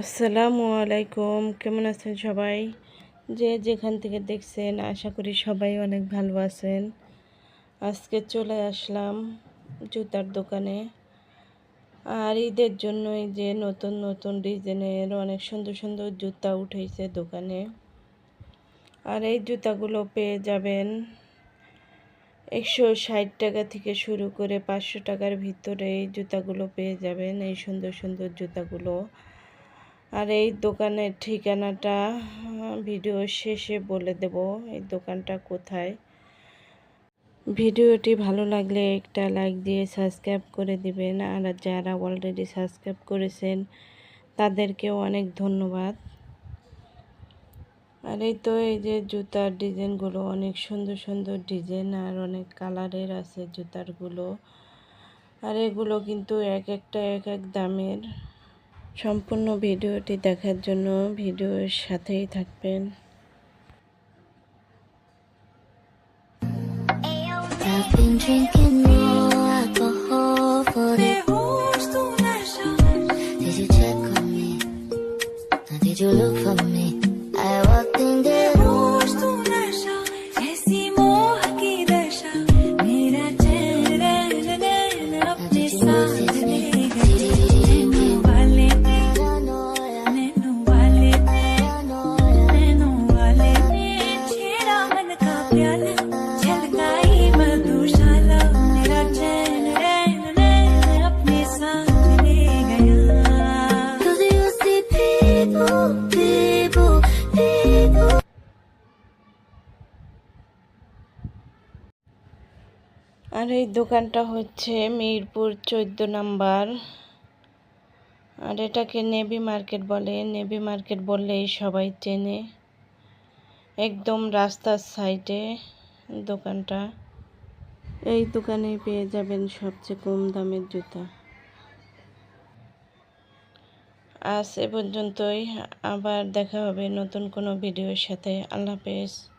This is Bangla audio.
আসসালামু আলাইকুম, কেমন আছেন সবাই? যে যেখান থেকে দেখছেন, আশা করি সবাই অনেক ভালো আছেন। আজকে চলে আসলাম জুতার দোকানে। আর ঈদের জন্যই যে নতুন নতুন ডিজাইনের অনেক সুন্দর সুন্দর জুতা উঠেছে দোকানে। আর এই জুতাগুলো পেয়ে যাবেন একশো ষাট টাকা থেকে শুরু করে পাঁচশো টাকার ভিতরে এই জুতাগুলো পেয়ে যাবেন, এই সুন্দর সুন্দর জুতাগুলো। আর এই দোকানের ঠিকানাটা ভিডিও শেষে বলে দেব, এই দোকানটা কোথায়। ভিডিওটি ভালো লাগলে একটা লাইক দিয়ে সাবস্ক্রাইব করে দিবেন, আর যারা অলরেডি সাবস্ক্রাইব করেছেন, তাদেরকেও অনেক ধন্যবাদ। আর এই তো, এই যে জুতার ডিজাইনগুলো, অনেক সুন্দর সুন্দর ডিজাইন, আর অনেক কালারের আছে জুতারগুলো। আর এগুলো কিন্তু এক একটা, এক এক দামের। সম্পূর্ণ ভিডিওটি দেখার জন্য ভিডিওর সাথেই থাকবেন। Did you look for me? আর এই দোকানটা হচ্ছে মিরপুর চোদ্দ নাম্বার। আর এটাকে নেভি মার্কেট বলে। নেভি মার্কেট বললেই সবাই চেনে। একদম রাস্তার সাইডে দোকানটা। এই দোকানে পেয়ে যাবেন সবচেয়ে কম দামের জুতা। আজ এ পর্যন্তই। আবার দেখা হবে নতুন কোনো ভিডিওর সাথে। আল্লাহ হাফেজ।